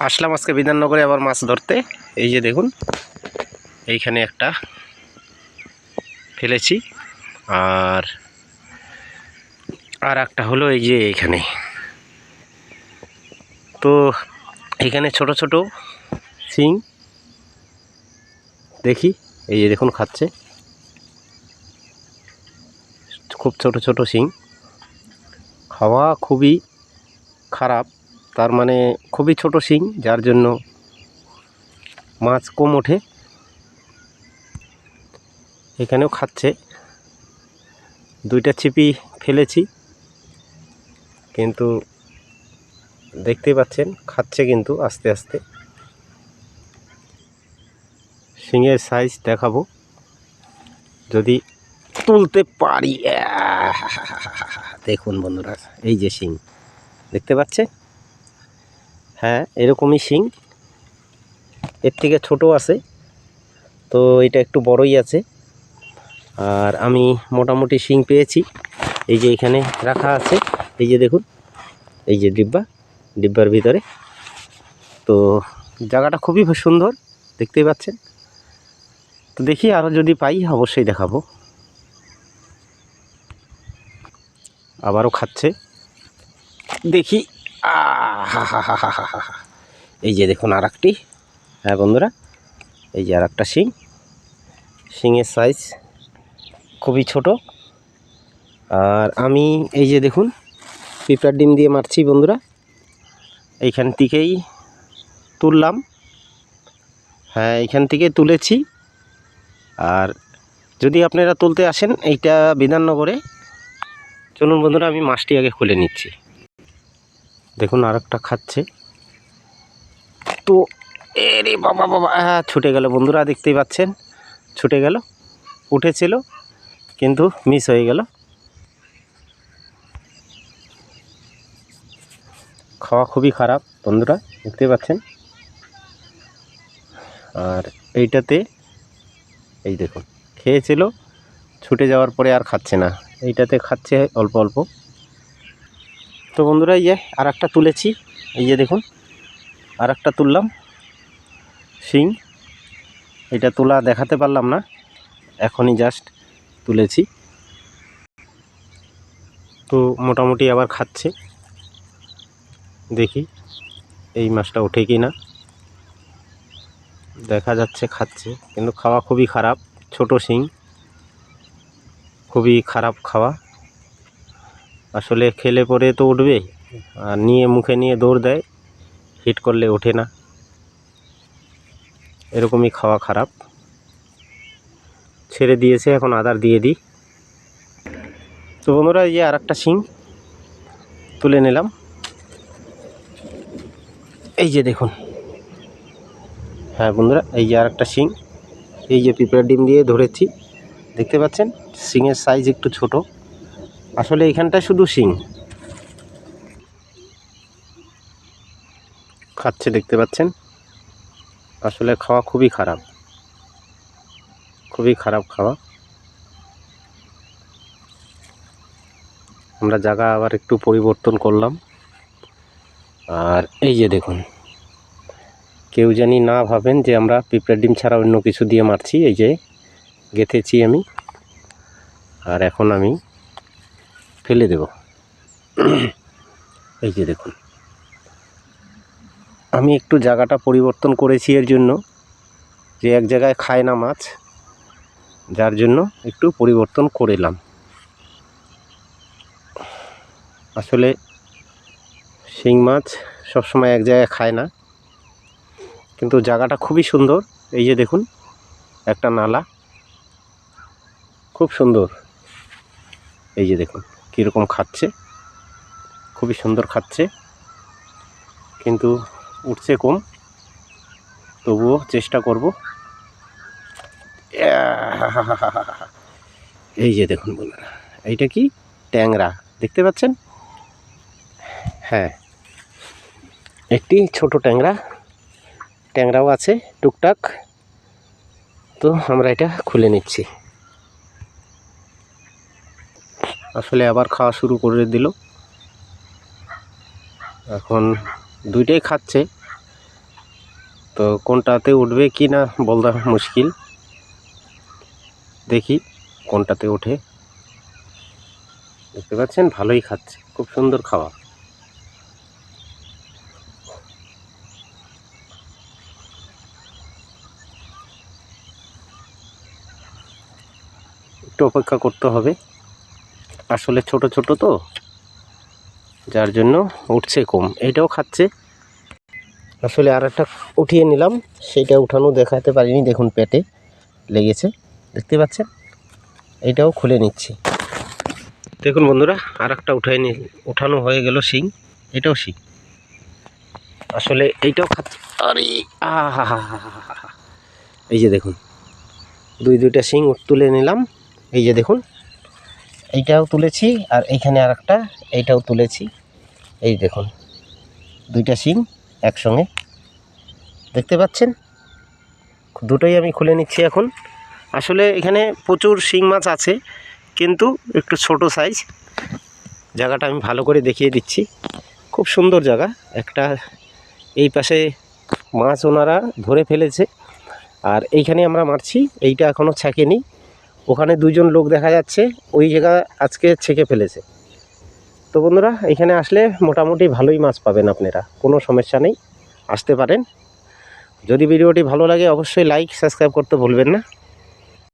আসলাম আজকে বিধাননগরে আবার মাছ ধরতে। এই যে দেখুন, এইখানে একটা ফেলেছি। আর আর একটা হলো এই যে এইখানে। তো এখানে ছোট ছোট শিং, দেখি, এই যে দেখুন খাচ্ছে। খুব ছোট ছোট শিং। খাওয়া খুবই খারাপ। তার মানে খুবই ছোট শিং, যার জন্য মাছ কম ওঠে। এখানেও খাচ্ছে। দুইটা ছিপি ফেলেছি, কিন্তু দেখতেই পাচ্ছেন, খাচ্ছে কিন্তু আস্তে আস্তে। শিঙের সাইজ দেখাবো। যদি তুলতে পারি! দেখুন বন্ধুরা, এই যে শিং, দেখতে পাচ্ছেন? হ্যাঁ এরকমই শিং। এর থেকে ছোট আছে। তো এটা একটু বড়ই আছে। আর আমি মোটামুটি শিং পেয়েছি। এই যে এখানে রাখা আছে। এই যে দেখুন, এই যে ডিব্বা, ডিব্বার ভিতরে। তো জায়গাটা খুবই সুন্দর, দেখতেই পাচ্ছেন। তো দেখি আরও যদি পাই, অবশ্যই দেখাবো। আবারও খাচ্ছে। দেখি! এই যে দেখুন আর একটি হ্যাঁ বন্ধুরা, এই যে আর একটা শিং। শিংয়ের সাইজ খুবই ছোট। আর আমি এই যে দেখুন পিঁপড়ার ডিম দিয়ে মারছি বন্ধুরা। এইখান থেকেই তুললাম। হ্যাঁ এইখান থেকে তুলেছি। আর যদি আপনারা তুলতে আসেন এইটা বিধাননগরে, চলুন বন্ধুরা, আমি মাছটি আগে খুলে নিচ্ছি। দেখুন আর একটা খাচ্ছে। তো এরে বাবা বাবা হ্যাঁ ছুটে গেল। বন্ধুরা দেখতেই পাচ্ছেন, ছুটে গেল, উঠেছিল, কিন্তু মিস হয়ে গেল। খাওয়া খুবই খারাপ, বন্ধুরা, দেখতেই পাচ্ছেন। আর এইটাতে, এই দেখুন, খেয়েছিল, ছুটে যাওয়ার পরে আর খাচ্ছে না। এইটাতে খাচ্ছে অল্প অল্প। তো বন্ধুরা, এই যে আর একটা তুলেছি। এই যে দেখুন আর একটা তুললাম। শিং, এটা তোলা দেখাতে পারলাম না। এখনই জাস্ট তুলেছি। তো মোটামুটি আবার খাচ্ছে। দেখি, এই মাছটা ওঠে কি না দেখা যাচ্ছে খাচ্ছে, কিন্তু খাওয়া খুবই খারাপ। ছোট শিং, খুবই খারাপ খাওয়া। আসলে খেলে পরে তো উঠবে, আর নিয়ে মুখে নিয়ে দৌড় দেয় হিট করলে ওঠে না। এরকমই খাওয়া খারাপ। ছেড়ে দিয়েছে, এখন আদার দিয়ে দিই। তো বন্ধুরা, এই যে আর একটা শিং তুলে নিলাম। এই যে দেখুন। হ্যাঁ বন্ধুরা, এই যে আর একটা শিং। এই যে পিঁপড়ার ডিম দিয়ে ধরেছি। দেখতে পাচ্ছেন? শিংয়ের সাইজ একটু ছোট। আসলে এখানটায় শুধু শিং। খাচ্ছে, দেখতে পাচ্ছেন? আসলে খাওয়া খুবই খারাপ। খুবই খারাপ খাওয়া। আমরা জায়গা আবার একটু পরিবর্তন করলাম। আর এই যে দেখুন, কেউ জানি না ভাবেন যে আমরা পিঁপড়ার ডিম ছাড়া অন্য কিছু দিয়ে মারছি। এই যে গেঁথেছি আমি। আর এখন আমি ফেলে দেব। এই যে দেখুন। আমি একটু জায়গাটা পরিবর্তন করেছি এর জন্য, যে এক জায়গায় খায় না মাছ, যার জন্য একটু পরিবর্তন করেলাম আসলে শিং মাছ সবসময় এক জায়গায় খায় না, কিন্তু জায়গাটা খুবই সুন্দর। এই যে দেখুন, একটা নালা। খুব সুন্দর। এই যে দেখুন। কীরকম খাচ্ছে, খুবই সুন্দর খাচ্ছে, কিন্তু উঠছে কম, তবুও চেষ্টা করব। এই যে দেখুন বন্ধুরা, এইটা কি? ট্যাংরা, দেখতে পাচ্ছেন? হ্যাঁ একটি ছোট ট্যাংরা, ট্যাংরাও আছে, টুকটাক। তো আমরা এটা খুলে নিচ্ছি। আসলে আবার খাওয়া শুরু করে দিল। এখন দুইটাই খাচ্ছে। তো কোনটাতে উঠবে কি না বলতে মুশকিল। দেখি কোনটাতে ওঠে। দেখতে পাচ্ছেন, ভালোই খাচ্ছে। খুব সুন্দর খাওয়া। একটু অপেক্ষা করতে হবে। আসলে ছোট ছোট তো, যার জন্য উঠছে কম। এটাও খাচ্ছে। আসলে আর একটা উঠিয়ে নিলাম, সেইটা উঠানো দেখাতে পারিনি, দেখুন পেটে লেগেছে। দেখতে পাচ্ছেন? এটাও খুলে নিচ্ছি। দেখুন বন্ধুরা আর একটা উঠাই নি উঠানো হয়ে গেল শিং, এটাও শিং। আসলে এইটাও খাচ্ছে। আরে এই যে দেখুন, দুই দুইটা শিং তুলে নিলাম। এই যে দেখুন এইটাও তুলেছি আর এইখানে আর একটা এইটাও তুলেছি। এই দেখুন, দুইটা শিং একসঙ্গে। দেখতে পাচ্ছেন? দুটোই আমি খুলে নিচ্ছি এখন। আসলে এখানে প্রচুর শিং মাছ আছে, কিন্তু একটু ছোট সাইজ জায়গাটা আমি ভালো করে দেখিয়ে দিচ্ছি। খুব সুন্দর জায়গা। একটা এই পাশে মাছ ওনারা ধরে ফেলেছে। আর এইখানে আমরা মারছি, এইটা এখনও ছাকেনি। ওখানে দুজন লোক দেখা যাচ্ছে, ওই জায়গা আজকে ছেঁকে ফেলেছে। তো বন্ধুরা, এখানে আসলে মোটামুটি ভালোই মাছ পাবেন আপনারা, কোনো সমস্যা নেই, আসতে পারেন। যদি ভিডিওটি ভালো লাগে, অবশ্যই লাইক সাবস্ক্রাইব করতে ভুলবেন না।